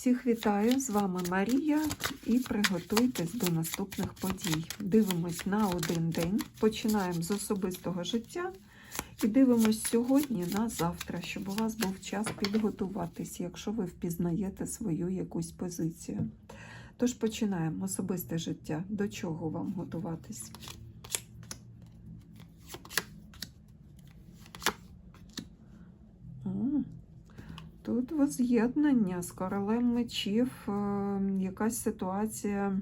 Всіх вітаю! З вами Марія і приготуйтесь до наступних подій. Дивимось на один день, починаємо з особистого життя і дивимось сьогодні на завтра, щоб у вас був час підготуватись, якщо ви впізнаєте свою якусь позицію. Тож починаємо особисте життя. До чого вам готуватись? О, Тут воз'єднання з королем мечів, е, якась ситуація,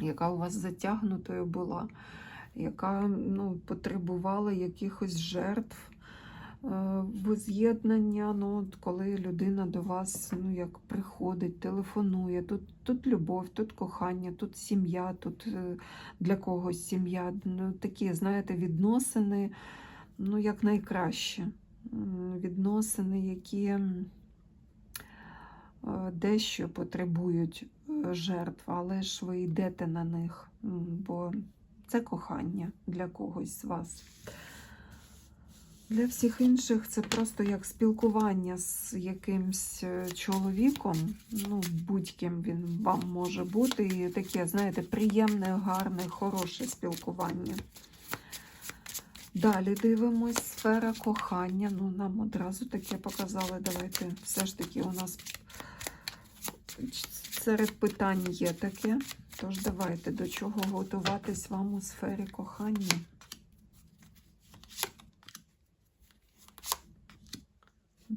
яка у вас затягнутою була, яка ну, потребувала якихось жертв. Е, Воз'єднання, ну, коли людина до вас ну, як приходить, телефонує, тут, тут любов, тут кохання, тут сім'я, тут е, для когось сім'я. Ну, такі, знаєте, відносини ну, як найкраще відносини, які е, дещо потребують е, жертв, але ж ви йдете на них, бо це кохання для когось з вас. Для всіх інших це просто як спілкування з якимсь е, чоловіком, ну, будь-ким він вам може бути, і таке, знаєте, приємне, гарне, хороше спілкування. Далі дивимось сфера кохання. Ну, нам одразу таке показали. Давайте все ж таки у нас серед питань є таке. Тож давайте до чого готуватись вам у сфері кохання.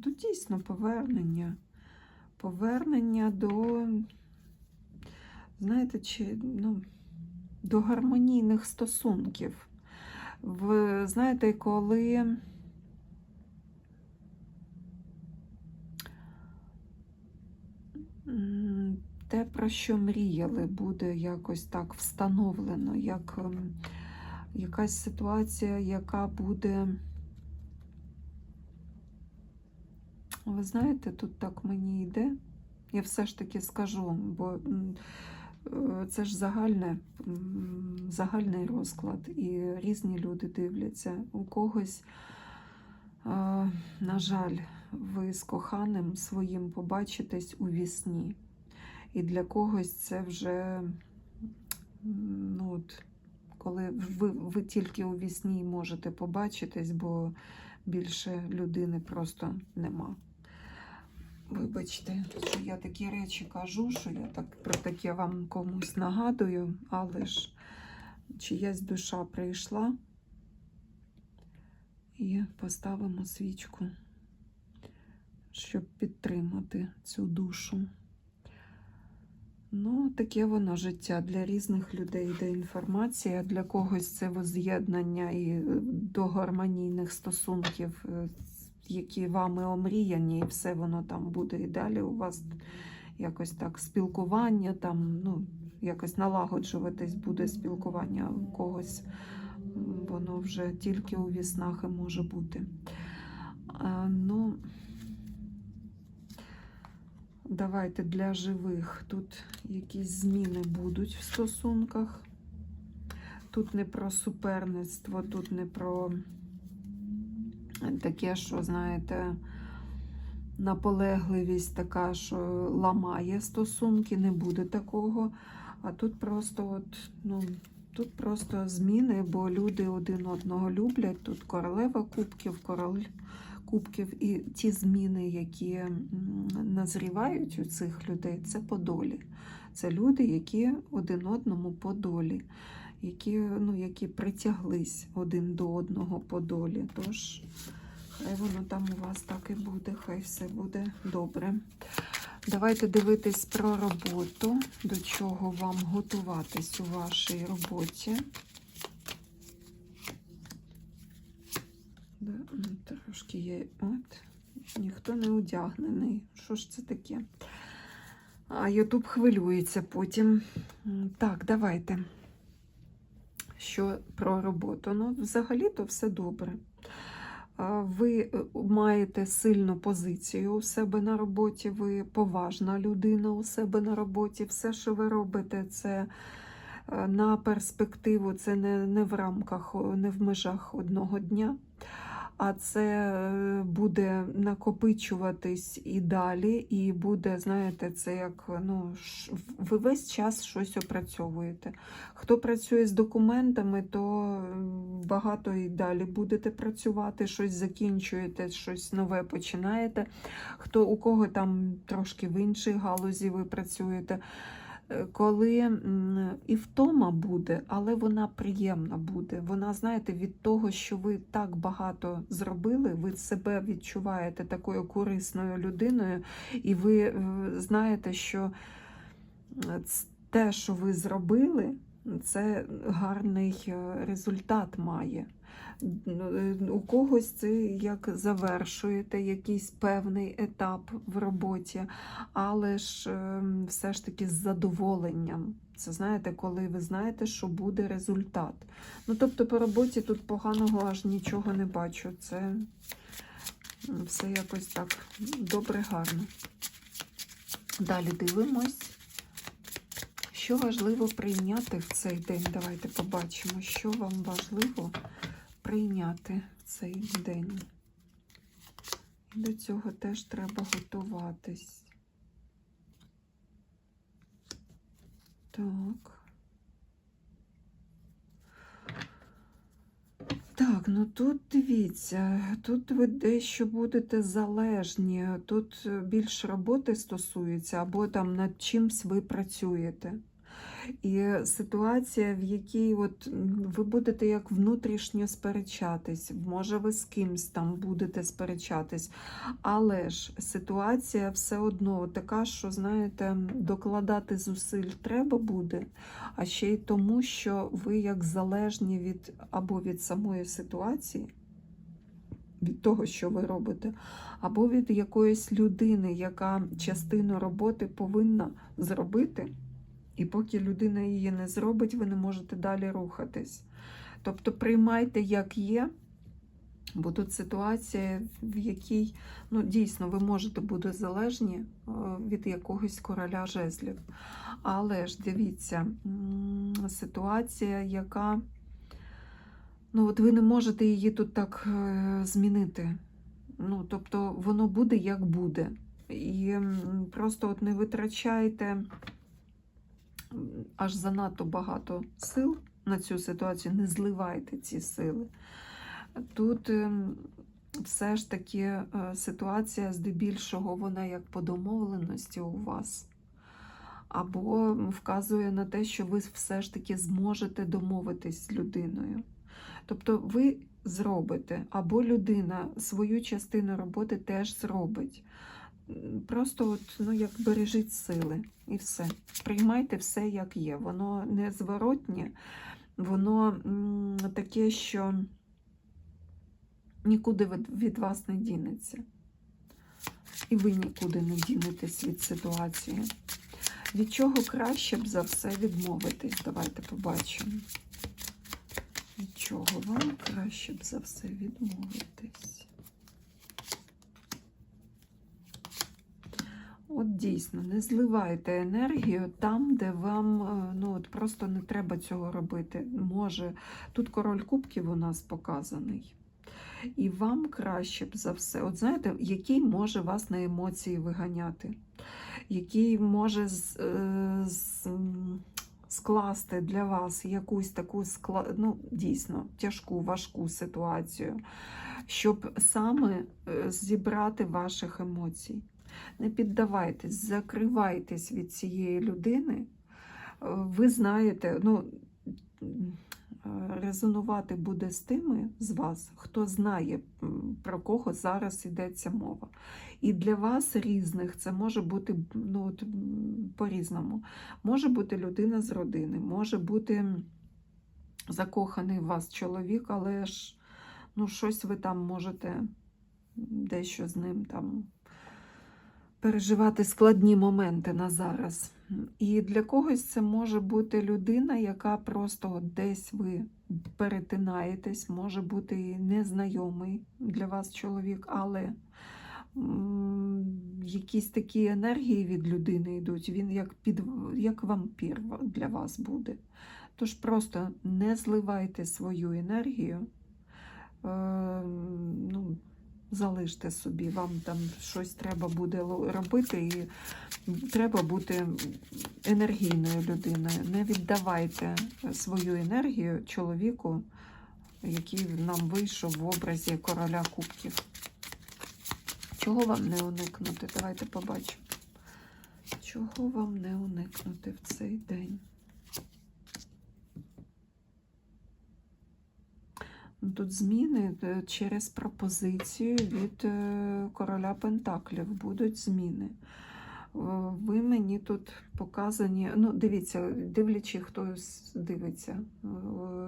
Тут дійсно повернення. Повернення до, знаєте, чи, ну, до гармонійних стосунків. Ви знаєте, коли те, про що мріяли, буде якось так встановлено, як якась ситуація, яка буде. Ви знаєте, тут так мені йде. Я все ж таки скажу, бо це ж загальне, загальний розклад, і різні люди дивляться. У когось, е, на жаль, ви з коханим своїм побачитесь у вісні. І для когось це вже, ну, от, коли ви, ви тільки у вісні можете побачитись, бо більше людини просто нема. Вибачте, що я такі речі кажу, що я так про таке вам комусь нагадую, але ж чиясь душа прийшла і поставимо свічку, щоб підтримати цю душу. Ну, таке воно життя для різних людей йде інформація. Для когось це воз'єднання і до гармонійних стосунків, е, які вами омріяні, і все воно там буде і далі. У вас якось так спілкування, там, ну, якось налагоджуватись буде спілкування у когось. Воно вже тільки у віснах і може бути. А, ну, Давайте для живих. Тут якісь зміни будуть в стосунках. Тут не про суперництво, тут не про таке, що, знаєте, наполегливість така, що ламає стосунки, не буде такого. А тут просто от, ну, тут просто зміни, бо люди один одного люблять. Тут королева кубків, король кубків, і ті зміни, які назрівають у цих людей, це по долі. Це люди, які один одному по долі, які, ну, які притяглись один до одного по долі. Тож, хай воно там у вас так і буде, хай все буде добре. Давайте дивитись про роботу, до чого вам готуватись у вашій роботі. Да, Трошки є. От, ніхто не одягнений. Що ж це таке? А Ютуб хвилюється потім. Так, давайте. Що про роботу? Ну, взагалі-то все добре. Ви е, маєте сильну позицію у себе на роботі, ви поважна людина у себе на роботі. Все, що ви робите, це е, на перспективу, це не, не в рамках, не в межах одного дня. А це е, буде накопичуватись і далі, і буде, знаєте, це як ну, ви весь час щось опрацьовуєте. Хто працює з документами, то багато і далі будете працювати, щось закінчуєте, щось нове починаєте. Хто у кого там трошки в іншій галузі ви працюєте. Коли і втома буде, але вона приємна буде. Вона, знаєте, від того, що ви так багато зробили, ви себе відчуваєте такою корисною людиною, і ви е, знаєте, що е, те, що ви зробили, це гарний е, результат має. У когось це як завершуєте якийсь певний етап в роботі, але ж ем, все ж таки з задоволенням. Це знаєте, коли ви знаєте, що буде результат. Ну, тобто по роботі тут поганого аж нічого не бачу. Це все якось так добре, гарно. Далі дивимось. Що важливо прийняти в цей день? Давайте побачимо, що вам важливо прийняти в цей день. До цього теж треба готуватись. Так. Так, ну тут дивіться, тут ви дещо будете залежні, тут більш роботи стосується, або там над чимсь ви працюєте. І ситуація, в якій от ви будете як внутрішньо сперечатись, може ви з кимсь там будете сперечатись, але ж ситуація все одно така, що, знаєте, докладати зусиль треба буде, а ще й тому, що ви як залежні від або від самої ситуації, від того, що ви робите, або від якоїсь людини, яка частину роботи повинна зробити. І поки людина її не зробить, ви не можете далі рухатись. Тобто приймайте, як є, бо тут ситуація, в якій ну, дійсно ви можете бути залежні е, від якогось короля жезлів. Але ж дивіться, ситуація, яка ну, от ви не можете її тут так е, змінити. Ну, тобто воно буде як буде. І просто от не витрачайте аж занадто багато сил на цю ситуацію, не зливайте ці сили. Тут ем, все ж таки е, ситуація здебільшого, вона як по домовленості у вас. Або вказує на те, що ви все ж таки зможете домовитись з людиною. Тобто ви зробите, або людина свою частину роботи теж зробить. Просто от, ну, як бережіть сили і все. Приймайте все, як є. Воно незворотнє, воно таке, що нікуди від вас не дінеться. І ви нікуди не дінетесь від ситуації. Від чого краще б за все відмовитись? Давайте побачимо. Від чого вам краще б за все відмовитись? От дійсно, не зливайте енергію там, де вам е, ну, от просто не треба цього робити. Може, тут король кубків у нас показаний. І вам краще б за все, от знаєте, який може вас на емоції виганяти, який може з, е, з, скласти для вас якусь таку ну, дійсно тяжку, важку ситуацію, щоб саме е, зібрати ваших емоцій. Не піддавайтесь, закривайтесь від цієї людини. Е, Ви знаєте, ну, резонувати буде з тими з вас, хто знає, про кого зараз йдеться мова. І для вас різних це може бути ну, по-різному. Може бути людина з родини, може бути закоханий в вас чоловік, але ж ну, щось ви там можете дещо з ним там переживати складні моменти на зараз. І для когось це може бути людина, яка просто десь ви перетинаєтесь, може бути незнайомий для вас чоловік, але якісь такі енергії від людини йдуть, він як, під, як вампір для вас буде. Тож просто не зливайте свою енергію ну, залиште собі, вам там щось треба буде робити, і треба бути енергійною людиною. Не віддавайте свою енергію чоловіку, який нам вийшов в образі короля кубків. Чого вам не уникнути? Давайте побачимо. Чого вам не уникнути в цей день? Ну, Тут зміни е, через пропозицію від е, короля Пентаклів будуть зміни. Е, Ви мені тут показані, ну, дивіться, дивлячи, хтось дивиться.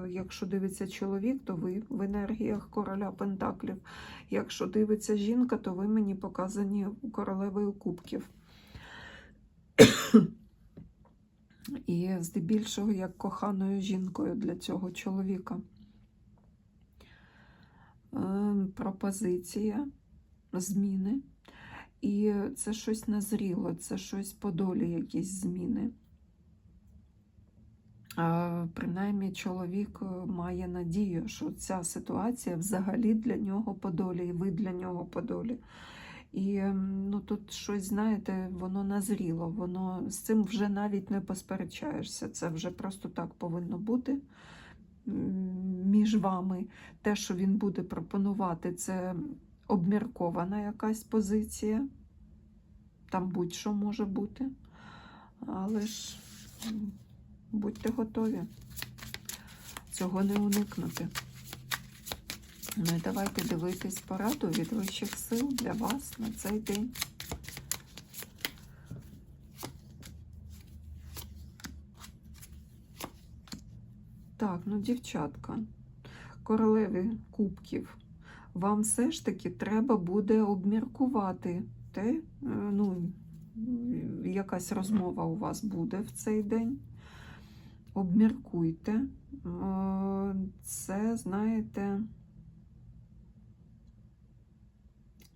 Якщо дивиться чоловік, то ви в енергіях короля Пентаклів. Якщо дивиться жінка, то ви мені показані королевою кубків. І здебільшого як коханою жінкою для цього чоловіка. Е, Пропозиція, зміни. І це щось назріло, це щось по долі, якісь зміни. Принаймні, чоловік е, має надію, що ця ситуація взагалі для нього по долі, і ви для нього по долі. І ем, ну, тут щось, знаєте, воно назріло, воно з цим вже навіть не посперечаєшся. Це вже просто так повинно бути між вами. Те, що він буде пропонувати, це обміркована якась позиція. Там будь-що може бути. Але ж будьте готові. Цього не уникнути. Ну і давайте дивитись пораду від вищих сил для вас на цей день. Так, ну, дівчатка, королеві кубків, вам все ж таки треба буде обміркувати те, е, ну, якась розмова у вас буде в цей день. Обміркуйте. Е, Це, знаєте,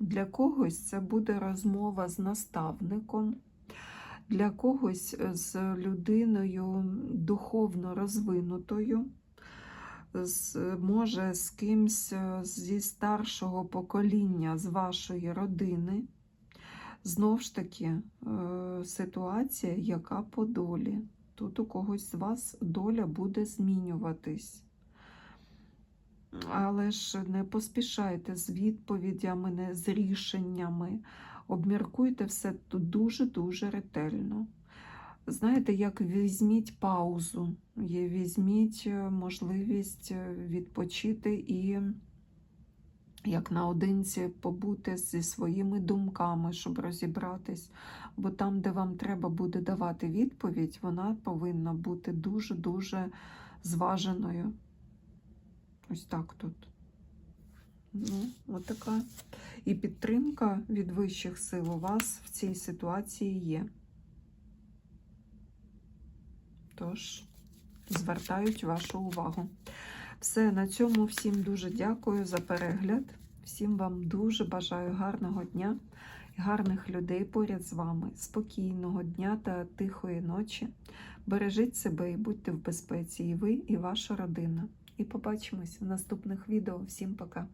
для когось це буде розмова з наставником, для когось з людиною духовно розвинутою, з, може з кимсь е, зі старшого покоління, з вашої родини. Знов ж таки, е, ситуація, яка по долі. Тут у когось з вас доля буде змінюватись. Але ж не поспішайте з відповідями, не з рішеннями. Обміркуйте все тут дуже-дуже ретельно. Знаєте, як візьміть паузу, візьміть е, можливість е, відпочити і як наодинці побути зі своїми думками, щоб розібратись. Бо там, де вам треба буде давати відповідь, вона повинна бути дуже-дуже зваженою. Ось так тут. Ну, от така. І підтримка від вищих сил у вас в цій ситуації є. Тож, звертають вашу увагу. Все, на цьому всім дуже дякую за перегляд. Всім вам дуже бажаю гарного дня гарних людей поряд з вами. Спокійного дня та тихої ночі. Бережіть себе і будьте в безпеці, і ви, і ваша родина. І побачимось в наступних відео. Всім пока!